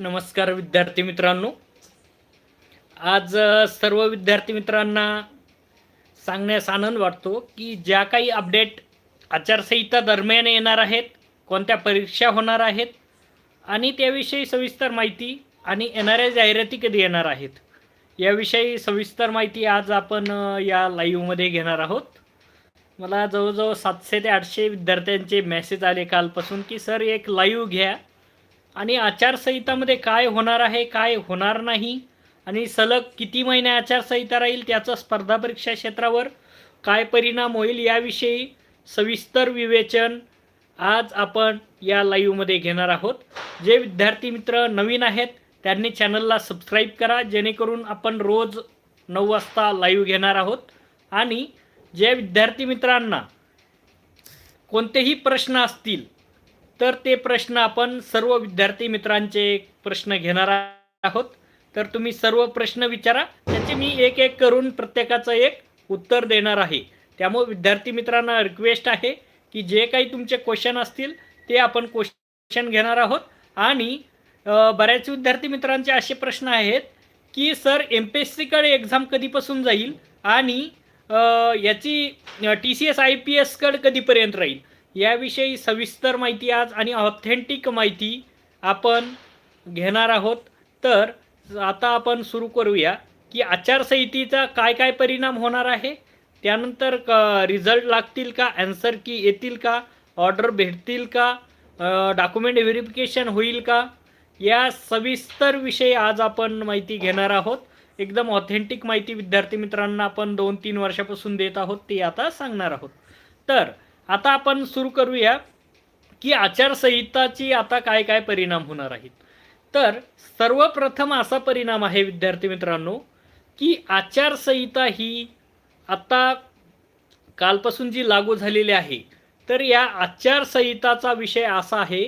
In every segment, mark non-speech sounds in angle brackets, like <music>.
नमस्कार विद्यार्थी मित्रांनो. आज सर्व विद्यार्थी मित्रांना सांगण्यास आनंद वाटतो की ज्या काही अपडेट आचारसंहिता दरम्यान येणार आहेत कोणत्या परीक्षा होणार आहेत आणि त्याविषयी सविस्तर माहिती आणि येणाऱ्या जाहिराती कधी येणार आहेत याविषयी सविस्तर माहिती आज आपण या लाईव्हमध्ये घेणार आहोत. मला जवळजवळ सातशे ते आठशे विद्यार्थ्यांचे मेसेज आले कालपासून की सर एक लाईव्ह घ्या. आणि आचारसंहितामध्ये काय होणार आहे काय होणार नाही आणि सलग किती महिने आचारसंहिता राहील त्याचा स्पर्धा परीक्षा क्षेत्रावर काय परिणाम होईल याविषयी सविस्तर विवेचन आज आपण या लाईव्हमध्ये घेणार आहोत. जे विद्यार्थी मित्र नवीन आहेत त्यांनी चॅनलला सबस्क्राईब करा जेणेकरून आपण रोज नऊ वाजता लाईव्ह घेणार आहोत. आणि जे विद्यार्थी मित्रांना कोणतेही प्रश्न असतील तर ते प्रश्न आपण सर्व विद्यार्थी मित्रांचे प्रश्न घेणार आहोत. तर तुम्ही सर्व प्रश्न विचारा. त्याचे मी एक एक करून प्रत्येकाचं एक उत्तर देणार आहे. त्यामुळे विद्यार्थी मित्रांना रिक्वेस्ट आहे की जे काही तुमचे क्वेश्चन असतील ते आपण क्वेश्चन घेणार आहोत. आणि बऱ्याच विद्यार्थी मित्रांचे असे प्रश्न आहेत की सर एम पी एस सीकडे एक्झाम कधीपासून जाईल? आणि याची T C S I P एसकडे कधीपर्यंत राहील? याविषयी सविस्तर माहिती आज आणि ऑथेंटिक माहिती आपण घेणार आहोत. तर आता आपण सुरू करूया की आचारसंहितेचा काय काय परिणाम होणार आहे त्यानंतर क रिझल्ट लागतील का ॲन्सर की येतील का ऑर्डर भेटतील का डॉक्युमेंट व्हेरिफिकेशन होईल का या सविस्तर विषयी आज आपण माहिती घेणार आहोत. एकदम ऑथेंटिक माहिती विद्यार्थी मित्रांना आपण दोन तीन वर्षापासून देत आहोत ती आता सांगणार आहोत. तर आता आपण सुरू करूया की आचारसंहिताची आता काय काय परिणाम होणार आहेत. तर सर्वप्रथम असा परिणाम आहे विद्यार्थी मित्रांनो की आचारसंहिता ही आता कालपासून जी लागू झालेली आहे तर या आचारसंहिताचा विषय असा आहे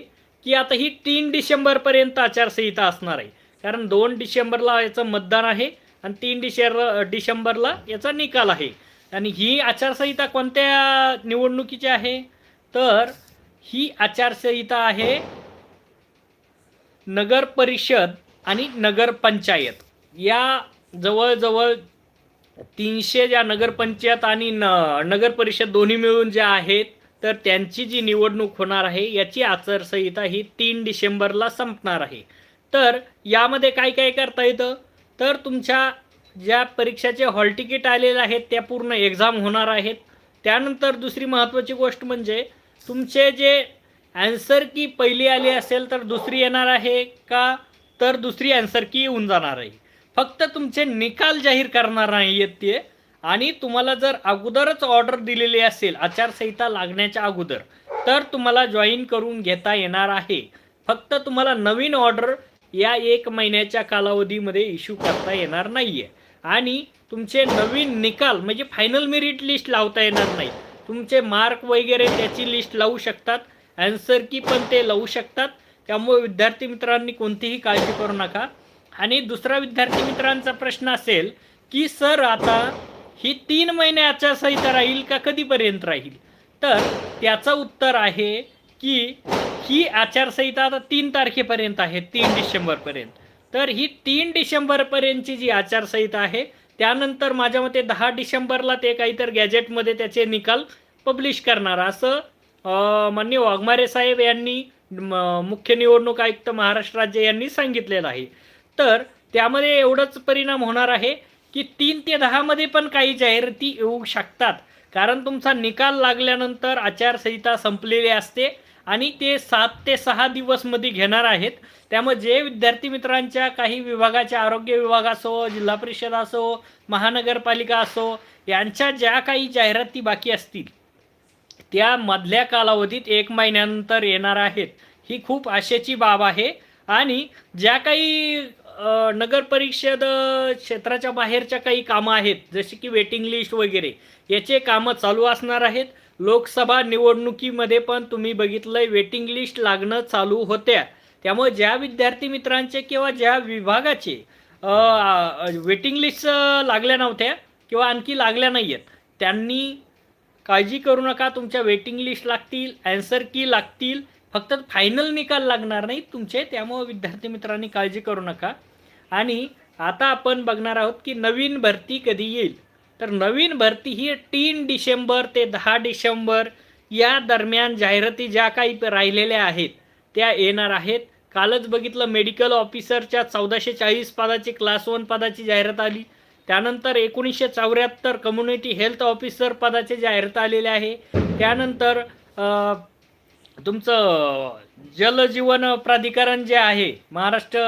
की आता ही तीन डिसेंबरपर्यंत आचारसंहिता असणार आहे. कारण दोन डिसेंबरला याचं मतदान आहे आणि तीन डिसेंबर डिसेंबरला याचा निकाल आहे. आणि ही आचारसंहिता कोणत्या निवडणुकीची आहे? तर ही आचारसंहिता आहे नगर परिषद आणि नगरपंचायत या जवळजवळ तीनशे ज्या नगरपंचायत आणि न नगर परिषद दोन्ही मिळून ज्या आहेत तर त्यांची जी निवडणूक होणार आहे याची आचारसंहिता ही तीन डिसेंबरला संपणार आहे. तर यामध्ये काय काय करता येतं? तर तुमच्या ज्या परीक्षाचे हॉल तिकीट आलेले आहेत त्या पूर्ण एक्झाम होणार आहेत. त्यानंतर दुसरी महत्त्वाची गोष्ट म्हणजे तुमचे जे ॲन्सर की पहिली आली असेल तर दुसरी येणार आहे का? तर दुसरी ॲन्सर की येऊन जाणार आहे. फक्त तुमचे निकाल जाहीर करणार नाही आहेत ते. आणि तुम्हाला जर अगोदरच ऑर्डर दिलेली असेल आचारसंहिता लागण्याच्या अगोदर तर तुम्हाला जॉईन करून घेता येणार आहे. फक्त तुम्हाला नवीन ऑर्डर या एक महिन्याच्या कालावधीमध्ये इश्यू करता येणार नाही आहे आणि तुमचे नवीन निकाल म्हणजे फायनल मेरिट लिस्ट लावता येणार नाही. तुमचे मार्क वगैरे त्याची लिस्ट लावू शकतात ॲन्सर की पण ते लावू शकतात. त्यामुळे विद्यार्थी मित्रांनी कोणतीही काळजी करू नका. आणि दुसरा विद्यार्थी मित्रांचा प्रश्न असेल की सर आता ही तीन महिने आचारसंहिता राहील का कधीपर्यंत राहील? तर त्याचं उत्तर आहे की ही आचारसंहिता आता तीन तारखेपर्यंत आहे तीन डिसेंबरपर्यंत. तर ही तीन डिसेंबरपर्यंतची जी आचारसंहिता आहे त्यानंतर माझ्या मते दहा डिसेंबरला ते काहीतर गॅजेटमध्ये त्याचे निकाल पब्लिश करणार. असं मान्य वाघमारे साहेब यांनी मुख्य निवडणूक आयुक्त महाराष्ट्र राज्य यांनी सांगितलेलं आहे. तर त्यामध्ये एवढंच परिणाम होणार आहे की तीन ते दहामध्ये पण काही जाहिराती येऊ शकतात. कारण तुमचा निकाल लागल्यानंतर आचारसंहिता संपलेली असते. आणि ते सात ते सहा दिवसमध्ये घेणार आहेत. त्यामुळे जे विद्यार्थी मित्रांच्या काही विभागाच्या आरोग्य विभाग असो जिल्हा परिषद असो महानगरपालिका असो यांच्या ज्या काही जाहिराती बाकी असतील त्या मधल्या कालावधीत एक महिन्यानंतर येणार आहेत. ही खूप आशेची बाब आहे. आणि ज्या काही नगरपरिषद नगर परिषद क्षेत्राच्या बाहेरच्या काही कामं आहेत जसे की वेटिंग लिस्ट वगैरे याचे कामं चालू असणार आहेत. लोकसभा निवडणुकीमध्ये पण तुम्ही बघितलंय वेटिंग लिस्ट लागणं चालू होत्या. त्यामुळे ज्या विद्यार्थी मित्रांचे किंवा ज्या विभागाचे वेटिंग लिस्ट लागल्या नव्हत्या किंवा आणखी लागल्या नाही आहेत त्यांनी काळजी करू नका तुमच्या वेटिंग लिस्ट लागतील ॲन्सर की लागतील फक्त फायनल निकाल लागणार नाही तुमचे त्यामुळे विद्यार्थी मित्रांनी काळजी करू नका. आणि आता आपण बघणार आहोत की नवीन भरती कधी येईल. तर नवीन भरती ही तीन डिसेंबर ते दहा डिसेंबर या दरम्यान जाहिराती ज्या काही राहिलेल्या आहेत त्या येणार आहेत. कालच बघितलं मेडिकल ऑफिसरच्या चौदाशे चाळीस पदाची क्लास वन पदाची जाहिरात आली. त्यानंतर एकोणीसशे चौऱ्याहत्तर कम्युनिटी हेल्थ ऑफिसर पदाचे जाहिरात आलेले आहे. त्यानंतर तुमचं जलजीवन प्राधिकरण जे आहे महाराष्ट्र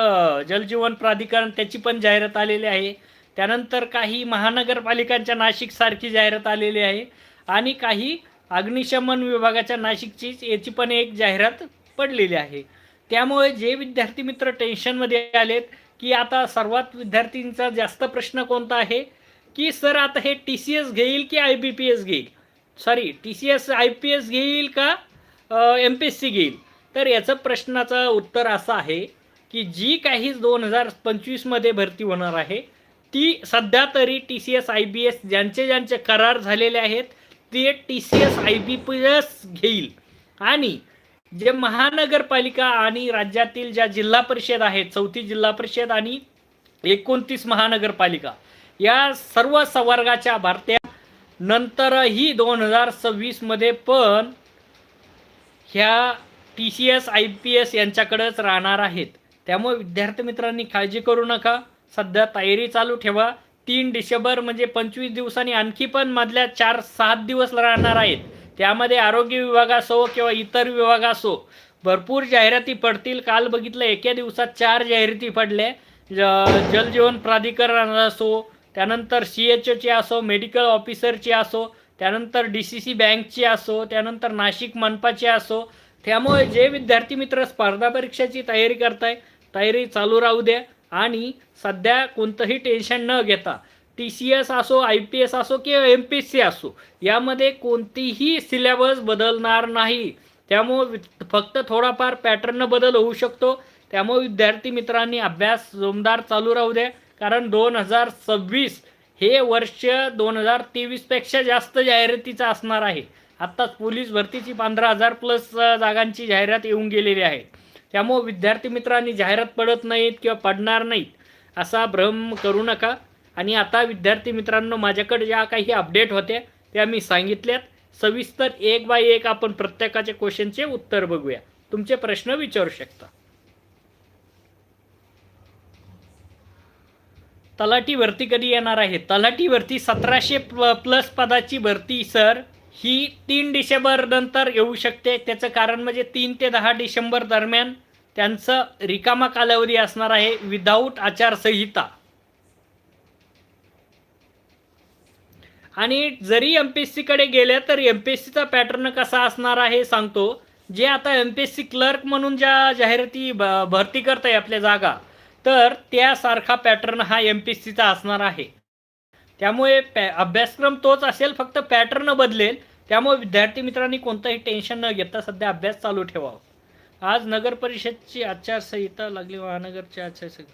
जलजीवन प्राधिकरण त्याची पण जाहिरात आलेली आहे. त्यानंतर काही महानगरपालिकांच्या नाशिकसारखी जाहिरात आलेली आहे. आणि काही अग्निशमन विभागाच्या नाशिकची याची पण एक जाहिरात पडलेली आहे. त्यामुळे जे विद्यार्थी मित्र टेन्शनमध्ये आलेत की आता सर्वात विद्यार्थींचा जास्त प्रश्न कोणता आहे? की सर आता हे टी सी एस घेईल की आय बी पी एस घेईल? Sorry T C S I P S घेईल का एम पी एस सी घेईल? तर याचं प्रश्नाचं उत्तर असं आहे की जी काही दोन हजार पंचवीसमध्ये भरती होणार आहे ती सध्या तरी T C S I B S ज्यांचे ज्यांचे करार झालेले आहेत ते T C S I B P S घेईल. आणि जे महानगरपालिका आणि राज्यातील ज्या जिल्हा परिषद आहेत चौथी जिल्हा परिषद आणि एकोणतीस महानगरपालिका या सर्व संवर्गाच्या भारत्या नंतरही दोन हजार सव्वीसमध्ये पण ह्या T C S I P S यांच्याकडेच राहणार आहेत. त्यामुळे विद्यार्थी मित्रांनी काळजी करू नका. सध्या तयारी चालू ठेवा. तीन डिसेंबर म्हणजे पंचवीस दिवसांनी आणखी पण मधल्या चार सात दिवस राहणार आहेत. त्यामध्ये आरोग्य विभाग असो किंवा इतर विभाग असो भरपूर जाहिराती पडतील. काल बघितलं एका दिवसात चार जाहिराती पडल्या. ज- जलजीवन प्राधिकरण असो त्यानंतर सी एच ओची असो मेडिकल ऑफिसरची असो त्यानंतर डी सी सी बँकची असो त्यानंतर नाशिक मनपाची असो. त्यामुळे जे विद्यार्थी मित्र स्पर्धा परीक्षेची तयारी करताय तयारी चालू राहू द्या. आणि सध्या कोणतंही टेन्शन न घेता टी सी एस असो आय पी एस असो किंवा एम पी एस सी असो यामध्ये कोणतीही सिलेबस बदलणार नाही. त्यामुळं फक्त थोडाफार पॅटर्न बदल होऊ शकतो. त्यामुळे विद्यार्थी मित्रांनी अभ्यास जोमदार चालू राहू द्या. कारण दोन हजार सव्वीस हे वर्ष दोन हजार तेवीसपेक्षा जास्त जाहिरातीचं असणार आहे. आत्ताच पोलीस भरतीची पंधरा हजार प्लस जागांची जाहिरात येऊन गेलेली आहे. त्यामुळं विद्यार्थी मित्रांनी जाहिरात पडत नाहीत किंवा पडणार नाहीत असा भ्रम करू नका. आणि आता विद्यार्थी मित्रांनो माझ्याकडे ज्या काही अपडेट होत्या त्या मी सांगितल्यात. सविस्तर एक बाय एक आपण प्रत्येकाच्या क्वेश्चनचे उत्तर बघूया. तुमचे प्रश्न विचारू शकता. तलाठी भरती कधी येणार आहे? तलाठी भरती सतराशे प्लस पदाची भरती सर ही तीन डिसेंबर नंतर येऊ शकते. त्याचं कारण म्हणजे तीन ते दहा डिसेंबर दरम्यान त्यांचं रिकामा कालावधी असणार आहे विदाऊट आचारसंहिता. आणि जरी एम पी एस सीकडे गेल्या तर एम पी एस सीचा पॅटर्न कसा असणार आहे सांगतो. जे आता M P S C clerk म्हणून ज्या जाहिराती भ भरती करत आहे आपल्या जागा तर त्यासारखा पॅटर्न हा एम पी एस सीचा असणार आहे. त्यामुळे पॅ अभ्यासक्रम तोच असेल फक्त पॅटर्न बदलेल. त्यामुळे विद्यार्थी मित्रांनी कोणतंही टेन्शन न घेता सध्या अभ्यास चालू ठेवावा. आज नगर परिषदची आचारसंहिता लागली महानगरची आचारसंहिता.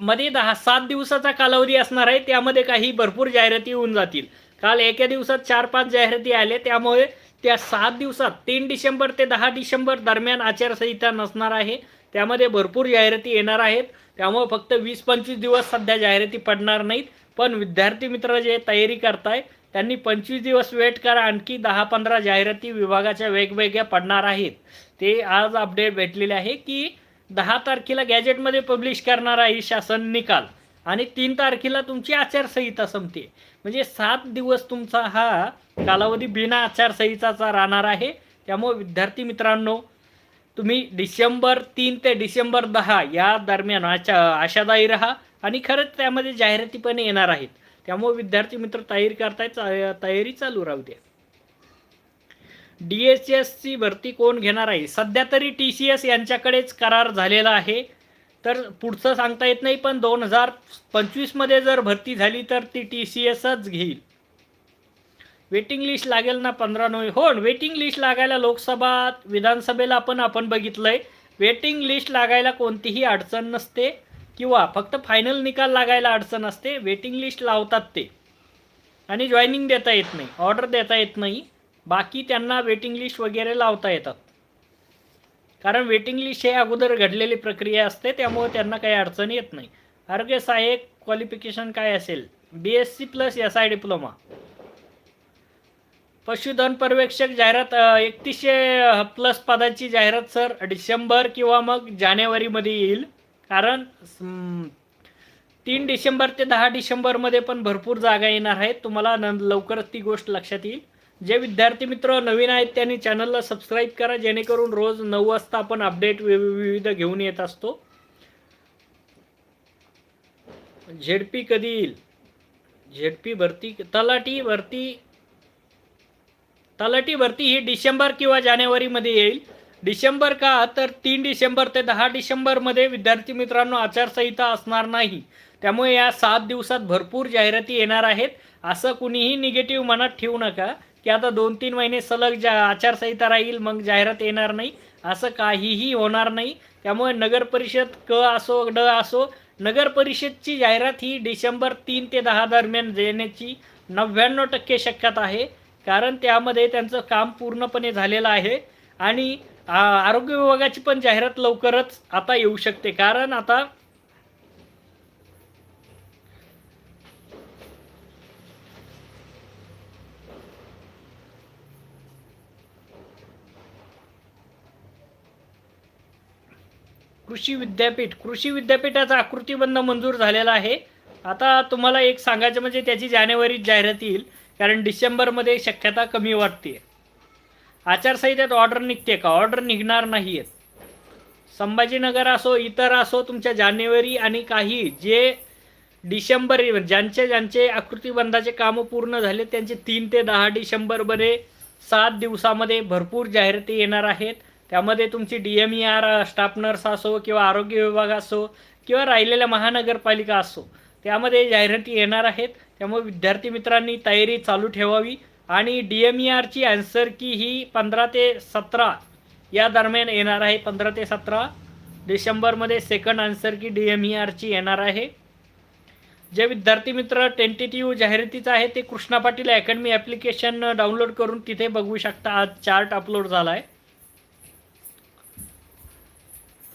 मध्ये दहा सात दिवसाचा कालावधी असणार आहे त्यामध्ये काही भरपूर जाहिराती होऊन जातील. काल एका दिवसात चार पाच जाहिराती आल्या त्यामुळे त्या सात दिवसात तीन डिसेंबर ते दहा डिसेंबर दरम्यान आचारसंहिता नसणार आहे. त्यामध्ये भरपूर जाहिराती येणार आहेत. त्यामुळे फक्त वीस पंचवीस दिवस सध्या जाहिराती पडणार नाहीत. पण विद्यार्थी मित्र जे तयारी करताय त्यांनी पंचवीस दिवस वेट करा आणखी दहा पंधरा जाहिराती विभागाच्या वेगवेगळ्या पडणार आहेत. ते आज अपडेट भेटलेले आहे की दहा तारखेला गॅजेटमध्ये पब्लिश करणार आहे शासन निकाल. आणि तीन तारखेला तुमची आचारसंहिता संपते. म्हणजे सात दिवस तुमचा हा कालावधी बिना आचारसंहिताचा राहणार आहे. त्यामुळे विद्यार्थी मित्रांनो तुम्ही डिसेंबर तीन ते डिसेंबर दहा या दरम्यान आशा आशादायी राहा. आणि खरंच त्यामध्ये जाहिराती पण येणार आहेत. त्यामुळे विद्यार्थी मित्र तयारी करताय चा- तयारी चालू राहू द्या. डी एस एसची भरती कोण घेणार आहे? सध्या तरी टी सी एस यांच्याकडेच करार झालेला आहे. तर पुढचं सांगता येत नाही पण दोन हजार पंचवीसमध्ये जर भरती झाली तर ती टी सी एसच घेईल. वेटिंग लिस्ट लागेल ना पंधरा नोव्हेंबर हो वेटिंग लिस्ट लागायला लोकसभा विधानसभेला पण आपण बघितलंय. वेटिंग लिस्ट लागायला कोणतीही अडचण नसते. किंवा फक्त फायनल निकाल लागायला अडचण असते वेटिंग लिस्ट लावतात ते. आणि जॉईनिंग देता येत नाही ऑर्डर देता येत नाही बाकी त्यांना वेटिंग लिस्ट वगैरे लावता येतात. कारण वेटिंग लिस्ट हे अगोदर घडलेली प्रक्रिया असते त्यामुळे त्यांना काही अडचण येत नाही. आरोग्य सहाय्यक क्वालिफिकेशन काय असेल? B S C plus S I diploma पशुधन पर्यवेक्षक जाहिरात एकतीसशे प्लस पदाची जाहिरात सर डिसेंबर किंवा मग जानेवारीमध्ये येईल. कारण तीन डिसेंबर ते दहा डिसेंबरमध्ये पण भरपूर जागा येणार आहेत. तुम्हाला न लवकरच ती गोष्ट लक्षात येईल. जे विद्यार्थी मित्र नवीन आहेत त्यांनी चॅनलला सबस्क्राईब करा जेणेकरून रोज नऊ वाजता आपण अपडेट विविध घेऊन येत असतो. झेडपी कधी येईल? झेडपी भरती तलाठी भरती तलाठी भरती ही डिसेंबर किंवा जानेवारीमध्ये येईल. डिसेंबर का? तर तीन डिसेंबर ते दहा डिसेंबरमध्ये विद्यार्थी मित्रांनो आचारसंहिता असणार नाही. त्यामुळे या सात दिवसात भरपूर जाहिराती येणार आहेत. असं कुणीही निगेटिव्ह मनात ठेवू नका की आता दोन तीन महिने सलग जा आचारसंहिता राहील मग जाहिरात येणार नाही. असं काहीही होणार नाही. त्यामुळे नगर परिषद क असो ड असो नगर परिषदची जाहिरात ही डिसेंबर तीन ते दहा दरम्यान देण्याची नव्याण्णव टक्के शक्यता आहे. कारण त्यामध्ये त्यांचं काम पूर्णपणे झालेलं आहे. आणि आरोग्य विभागाची पण जाहिरात लवकरच आता येऊ शकते. कारण आता कृषी विद्यापीठ कृषी विद्यापीठाचा आकृतीबंध मंजूर झालेला आहे. आता तुम्हाला एक सांगायचं म्हणजे त्याची जानेवारीत जाहिरात येईल. कारण डिसेंबरमध्ये शक्यता कमी वाटते आचारसंहितेत ऑर्डर निघते का? ऑर्डर निघणार नाही आहेत संभाजीनगर असो इतर असो तुमच्या जानेवारी आणि काही जे डिसेंबर ज्यांचे ज्यांचे आकृतीबंधाचे कामं पूर्ण झाले त्यांचे तीन ते दहा डिसेंबरमध्ये सात दिवसामध्ये भरपूर जाहिराती येणार आहेत. त्यामध्ये तुमची D M E R staff nurse असो किंवा आरोग्य विभाग असो किंवा राहिलेल्या महानगरपालिका असो त्यामध्ये जाहिराती येणार आहेत. त्यामुळे विद्यार्थी मित्रांनी तयारी चालू ठेवावी. आणि डी एम ई आरची ॲन्सर की ही पंधरा ते सतरा या दरम्यान येणार आहे. पंधरा ते सतरा डिसेंबरमध्ये second answer key D M E आरची येणार आहे. जे विद्यार्थी मित्र टेंटेटिव्ह जाहिरातीचं आहे ते Krishna Patil academy application download करून तिथे बघू शकता. आज चार्ट अपलोड झाला आहे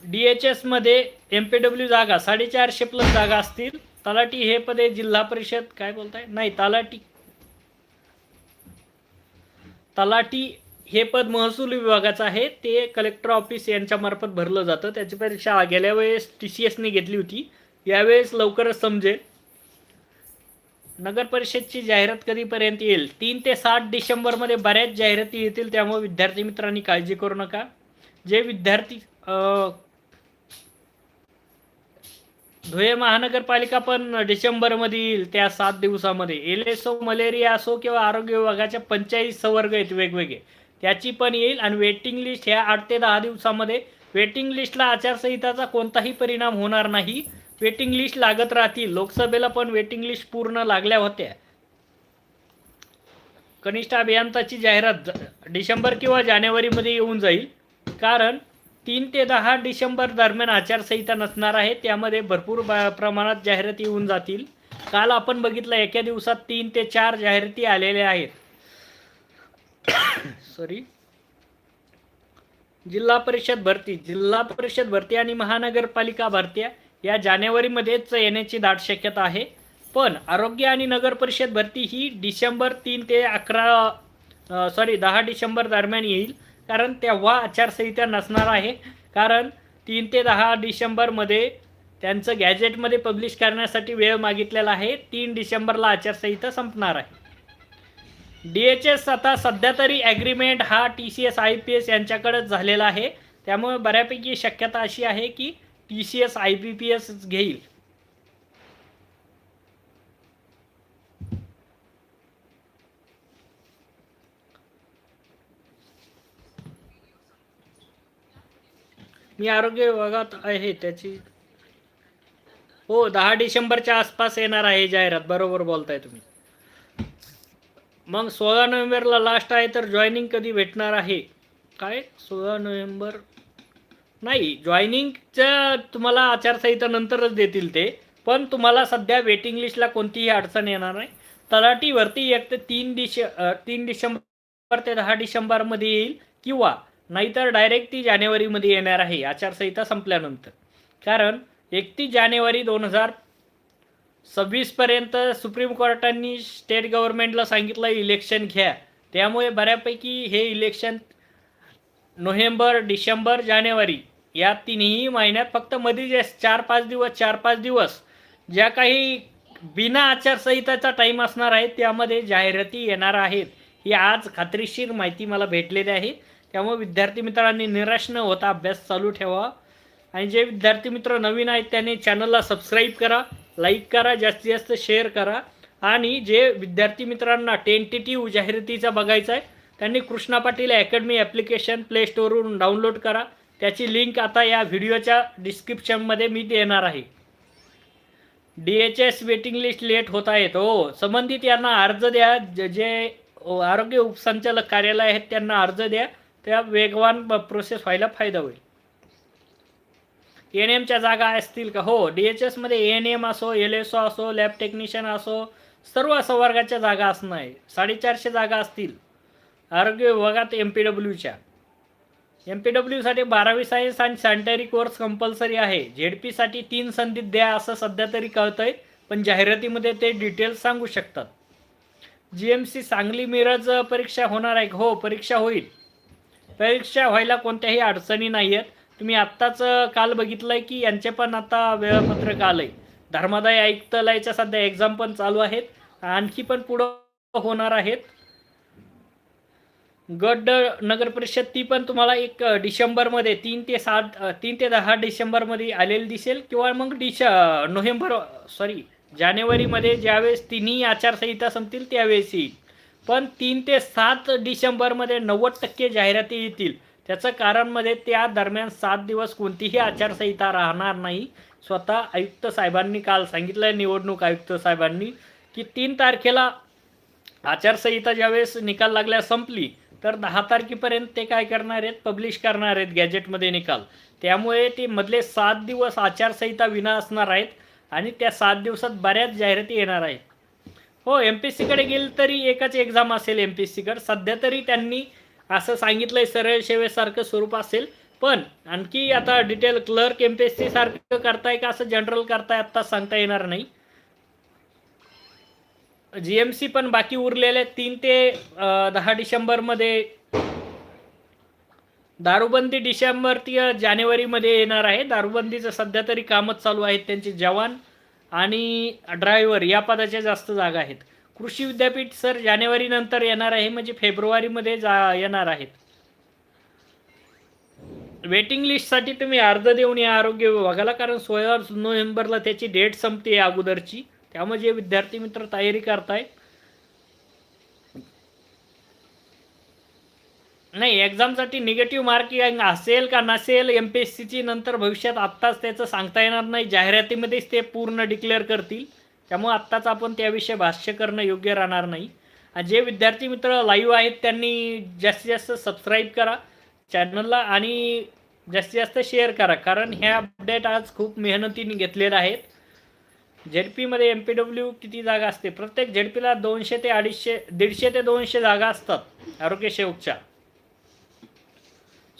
डी एच एसमध्ये एम पी डब्ल्यू जागा साडेचारशे प्लस जागा असतील. तलाटी हे पदे जिल्हा परिषद काय बोलताय? नाही तलाटी तलाठी हे पद महसूल विभागाचं आहे. ते कलेक्टर ऑफिस यांच्यामार्फत भरलं जातं. त्याची परीक्षा गेल्या वेळेस टी सी एसने घेतली होती. यावेळेस लवकरच समजेल. नगर परिषदची जाहिरात कधीपर्यंत येईल? तीन ते सात डिसेंबरमध्ये बऱ्याच जाहिराती येतील. त्यामुळे विद्यार्थी मित्रांनी काळजी करू नका. जे विद्यार्थी धुळे महानगरपालिका पण डिसेंबरमध्ये येईल त्या सात दिवसामध्ये एल मलेरिया असो किंवा आरोग्य विभागाच्या पंचायत संवर्ग आहेत वेगवेगळे. त्याची पण येईल आणि वेटिंग लिस्ट ह्या आठ ते दहा दिवसामध्ये वेटिंग लिस्टला आचारसंहिताचा कोणताही परिणाम होणार नाही. वेटिंग लिस्ट लागत राहतील. लोकसभेला पण वेटिंग लिस्ट पूर्ण लागल्या होत्या. कनिष्ठ अभियंताची जाहिरात डिसेंबर किंवा जानेवारीमध्ये येऊन जाईल. कारण तीन ते दहा डिसेंबर दरम्यान आचारसंहिता नसणार आहे. त्यामध्ये भरपूर प्रमाणात जाहिराती येऊन जातील. काल आपण बघितलं एका दिवसात तीन ते चार जाहिराती आलेल्या आहेत. <coughs> सॉरी जिल्हा परिषद भरती जिल्हा परिषद भरती आणि महानगरपालिका भरत्या या जानेवारीमध्येच येण्याची दाट शक्यता आहे. पण आरोग्य आणि नगर परिषद भरती ही डिसेंबर तीन ते अकरा सॉरी दहा डिसेंबर दरम्यान येईल. कारण तेव्हा आचारसंहिता नसणार आहे. कारण तीन ते दहा डिसेंबरमध्ये त्यांचं गॅजेटमध्ये पब्लिश करण्यासाठी वेळ मागितलेला आहे. तीन डिसेंबरला आचारसंहिता संपणार आहे. डी एच एस आता सध्या तरी ॲग्रीमेंट हा T C S I P S यांच्याकडेच झालेला आहे. त्यामुळे बऱ्यापैकी शक्यता अशी आहे की T C S I B P S घेईल. मी आरोग्य विभागात आहे त्याची हो दहा डिसेंबरच्या आसपास येणार आहे जाहिरात बरोबर बोलताय तुम्ही. मग सोळा नोव्हेंबरला लास्ट आहे तर जॉईनिंग कधी भेटणार आहे? काय? सोळा नोव्हेंबर? नाही जॉईनिंगच्या तुम्हाला आचारसंहिता नंतरच देतील ते पण तुम्हाला सध्या वेटिंग लिस्टला कोणतीही अडचण येणार नाही. तलाटीवरती एक ते तीन डिसे तीन डिसेंबर ते दहा डिसेंबरमध्ये येईल किंवा नाहीतर डायरेक्ट ती जानेवारीमध्ये येणार आहे आचारसंहिता संपल्यानंतर. कारण एकतीस जानेवारी दोन हजार सव्वीसपर्यंत सुप्रीम कोर्टांनी स्टेट गव्हर्नमेंटला सांगितलं इलेक्शन घ्या. त्यामुळे बऱ्यापैकी हे इलेक्शन नोव्हेंबर डिसेंबर जानेवारी या तिन्ही महिन्यात फक्त मध्ये जे चार पाच दिवस चार पाच दिवस. ज्या काही बिना आचारसंहिताचा टाईम असणार आहे त्यामध्ये जाहिराती येणार आहेत. ही आज खात्रीशीर माहिती मला भेटलेली आहे. त्यामुळे विद्यार्थी मित्रांनी निराश न होता अभ्यास चालू ठेवा. आणि जे विद्यार्थी मित्र नवीन आहेत त्यांनी चॅनलला सबस्क्राईब करा लाईक करा जास्तीत जास्त शेअर करा. आणि जे विद्यार्थी मित्रांना टेंटेटिव्ह जाहिरातीचा बघायचा आहे त्यांनी कृष्णा पाटील अकॅडमी ॲप्लिकेशन प्लेस्टोरवरून डाउनलोड करा. त्याची लिंक आता या व्हिडिओच्या डिस्क्रिप्शनमध्ये मी देणार आहे. D H S waiting list late होत आहेत हो संबंधित यांना अर्ज द्या. ज- जे आरोग्य उपसंचालक कार्यालय आहेत त्यांना अर्ज द्या. त्या वेगवान प्रोसेस व्हायला फायदा होईल. एन एमच्या जागा असतील का? हो डी एच एसमध्ये एन एम असो एल एस ओ असो लॅब टेक्निशियन असो सर्व संवर्गाच्या जागा असणार आहे. साडेचारशे जागा असतील. आरोग्य विभागात एम पी डब्ल्यूच्या एम पी डब्ल्यूसाठी बारावी सायन्स आणि सॅनिटरी कोर्स कंपल्सरी आहे. झेड पीसाठी तीन संधी द्या असं सध्या तरी कळतंय पण जाहिरातीमध्ये ते डिटेल्स सांगू शकतात. G M C Sangli Miraj परीक्षा होणार आहे हो परीक्षा होईल. परीक्षा व्हायला कोणत्याही अडचणी नाही आहेत तुम्ही आत्ताच काल बघितलं आहे की यांचे पण आता वेळापत्रक आलं आहे धर्मादाय आयुक्तालयाच्या सध्या एक्झाम पण चालू आहेत. आणखी पण पुढं होणार आहेत. गड नगर परिषद ती पण तुम्हाला एक डिसेंबरमध्ये तीन ते सात तीन ते दहा डिसेंबरमध्ये आलेली दिसेल किंवा मग डिश नोव्हेंबर सॉरी जानेवारीमध्ये ज्यावेळेस तिन्ही आचारसंहिता संपतील त्यावेळेस येईल. पण तीन ते सात डिसेंबरमध्ये नव्वद टक्के जाहिराती येतील. त्याचं कारणमध्ये त्या दरम्यान सात दिवस कोणतीही आचारसंहिता राहणार नाही. स्वतः आयुक्त साहेबांनी काल सांगितलं आहे निवडणूक आयुक्त साहेबांनी की तीन तारखेला आचारसंहिता ज्यावेळेस निकाल लागल्या संपली तर दहा तारखेपर्यंत ते काय करणार आहेत? पब्लिश करणार आहेत गॅजेटमध्ये निकाल. त्यामुळे ते मधले सात दिवस आचारसंहिता विना असणार आहेत आणि त्या सात दिवसात बऱ्याच जाहिराती येणार आहेत. हो एम पी एस सीकडे गेलं तरी एकच एक्झाम असेल एम पी एस सीकडे सध्या तरी त्यांनी असं सांगितलंय सरळ सेवेसारखं स्वरूप असेल. पण आणखी आता detail clerk M P S C सारखं करताय का असं जनरल करताय आत्ता सांगता येणार नाही. जी एम सी पण बाकी उरलेले तीन ते दहा डिसेंबरमध्ये दारूबंदी डिसेंबर ती जानेवारीमध्ये येणार आहे. दारूबंदीचं सध्या तरी कामच चालू आहेत त्यांचे जवान. आणि ड्रायव्हर या पदाच्या जास्त जागा आहेत. कृषी विद्यापीठ सर जानेवारीनंतर येणार आहे म्हणजे फेब्रुवारीमध्ये जा येणार आहेत. वेटिंग लिस्टसाठी तुम्ही अर्ज देऊन या आरोग्य विभागाला कारण सोळा नोव्हेंबरला त्याची डेट संपते अगोदरची. त्यामुळे जे विद्यार्थी मित्र तयारी करताय नाही एक्झामसाठी निगेटिव्ह मार्किंग असेल का नसेल एम पी एस सीची नंतर भविष्यात आत्ताच त्याचं सांगता येणार नाही. जाहिरातीमध्येच ते पूर्ण डिक्लेअर करतील. त्यामुळे आत्ताच आपण त्याविषयी भाष्य करणं योग्य राहणार नाही. आणि जे विद्यार्थी मित्र लाईव्ह आहेत त्यांनी जास्तीत जास्त सबस्क्राईब करा चॅनलला आणि जास्तीत जास्त शेअर करा. कारण ह्या अपडेट आज खूप मेहनतीने घेतलेल्या आहेत. झेड पीमध्ये एम पी डब्ल्यू किती जागा असते? प्रत्येक झेड पीला दोनशे ते अडीचशे दीडशे ते दोनशे जागा असतात आरोग्य सेवकच्या.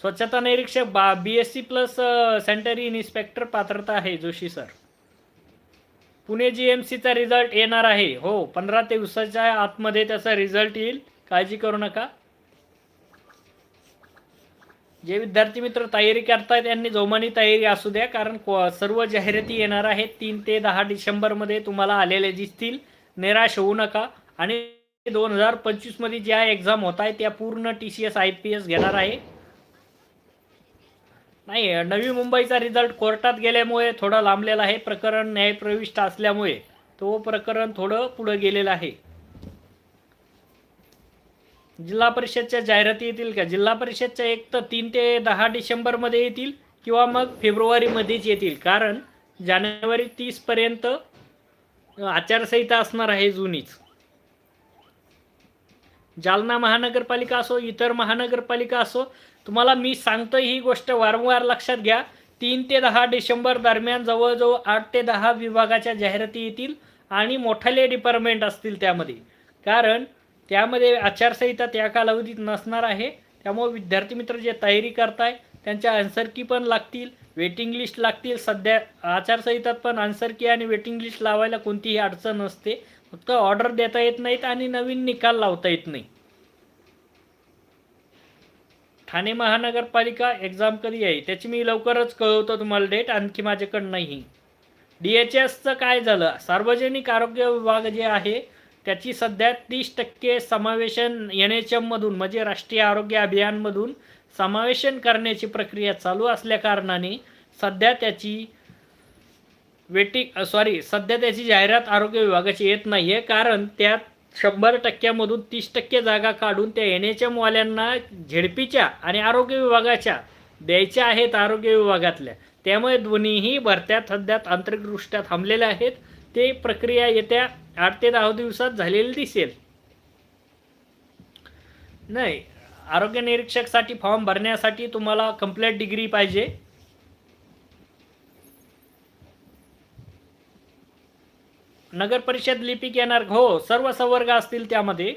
स्वच्छता निरीक्षक बा B S C plus sanitary inspector पात्रता आहे Joshi sir Pune G M सीचा रिझल्ट येणार आहे. हो पंधरा ते दिवसाच्या आतमध्ये त्याचा रिझल्ट येईल. काळजी करू नका. जे विद्यार्थी मित्र तयारी करतायत त्यांनी जोमानी तयारी असू द्या कारण सर्व जाहिराती येणार आहेत. तीन ते दहा डिसेंबरमध्ये तुम्हाला आलेले दिसतील. निराश होऊ नका. आणि दोन हजार पंचवीसमध्ये ज्या एक्झाम होत आहेत त्या पूर्ण T C S I P S घेणार आहे. नाही नवी मुंबईचा रिझल्ट कोर्टात गेल्यामुळे थोडा लांबलेला आहे. प्रकरण न्यायप्रविष्ट असल्यामुळे तो प्रकरण थोडं पुढं गेलेलं आहे. जिल्हा परिषदच्या जाहिराती येतील का? जिल्हा परिषदच्या एक तर तीन ते दहा डिसेंबरमध्ये येतील किंवा मग फेब्रुवारीमध्येच येतील. कारण जानेवारी तीसपर्यंत आचारसंहिता असणार आहे जुनीच. जालना महानगरपालिका असो इतर महानगरपालिका असो तुम्हाला मी सांगतो ही गोष्ट वारंवार लक्षात घ्या. तीन ते दहा डिसेंबर दरम्यान जवळजवळ आठ ते दहा विभागाच्या जाहिराती येतील आणि मोठाले डिपार्टमेंट असतील त्यामध्ये. कारण त्यामध्ये आचारसंहिता त्या कालावधीत नसणार आहे. त्यामुळे विद्यार्थी मित्र जे तयारी करताय त्यांच्या आन्सर की पण लागतील वेटिंग लिस्ट लागतील. सध्या आचारसंहितात पण आन्सर की आणि वेटिंग लिस्ट लावायला कोणतीही अडचण नसते. फक्त ऑर्डर देता येत नाहीत आणि नवीन निकाल लावता येत नाही. ठाणे महानगरपालिका एक्झाम कधी आहे? त्याची मी लवकरच कळवतो तुम्हाला डेट आणखी माझ्याकडं नाही. डी एच एसचं काय झालं? सार्वजनिक आरोग्य विभाग जे आहे त्याची सध्या तीस टक्के समावेशन एन एच एममधून म्हणजे राष्ट्रीय आरोग्य अभियानमधून समावेशन करण्याची प्रक्रिया चालू असल्याकारणाने सध्या त्याची वेटिंग सॉरी सध्या त्याची जाहिरात आरोग्य विभागाची येत नाही आहे कारण त्यात शंभर टक्क्यामधून तीस टक्के जागा काढून त्या एन एच एमवाल्यांना झेडपीच्या आणि आरोग्य विभागाच्या द्यायच्या आहेत आरोग्य विभागातल्या. त्यामुळे दोन्हीही भरत्या सध्या आंतरिकदृष्ट्या थांबलेल्या आहेत. ते प्रक्रिया येत्या आठ ते दहा दिवसात झालेली दिसेल. नाही आरोग्य निरीक्षकसाठी फॉर्म भरण्यासाठी तुम्हाला कंप्लीट डिग्री पाहिजे. नगर परिषद लिपिक येणार हो सर्व संवर्ग असतील त्यामध्ये.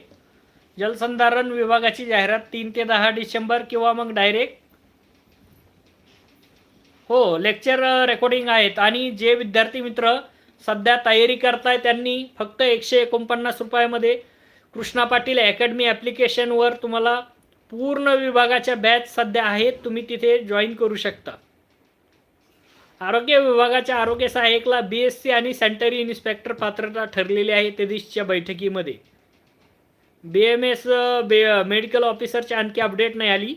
जलसंधारण विभागाची जाहिरात तीन ते दहा डिसेंबर किंवा मग डायरेक्ट हो लेक्चर रेकॉर्डिंग आहेत. आणि जे विद्यार्थी मित्र सध्या तयारी करताय त्यांनी फक्त एकशे एकोणपन्नास रुपयामध्ये कृष्णा पाटील अकॅडमी ॲप्लिकेशनवर तुम्हाला पूर्ण विभागाच्या बॅच सध्या आहेत तुम्ही तिथे जॉईन करू शकता. आरोग्य विभागाच्या आरोग्य सहाय्यकला बी एस सी आणि सॅनिटरी इन्स्पेक्टर पात्रता ठरलेली आहे त्या बैठकीमध्ये. बी एम एस बे मेडिकल ऑफिसरची आणखी अपडेट नाही आली.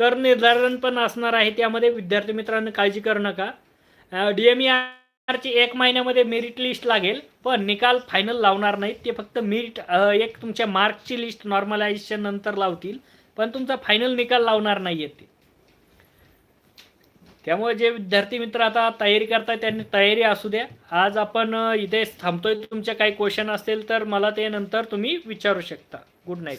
कर निर्धारण पण असणार आहे त्यामध्ये विद्यार्थी मित्रांनो काळजी करू नका. डी एम आरची एक महिन्यामध्ये मेरिट लिस्ट लागेल पण निकाल फायनल लावणार नाहीत. ते फक्त मेरिट एक तुमच्या मार्कची लिस्ट नॉर्मलायझेशन नंतर लावतील पण तुमचा फायनल निकाल लावणार नाही आहेत ते. त्यामुळे जे विद्यार्थी मित्र आता तयारी करताय त्यांनी तयारी असू द्या. आज आपण इथे थांबतोय. तुमचे काही क्वेश्चन असतील तर मला ते नंतर तुम्ही विचारू शकता. Good night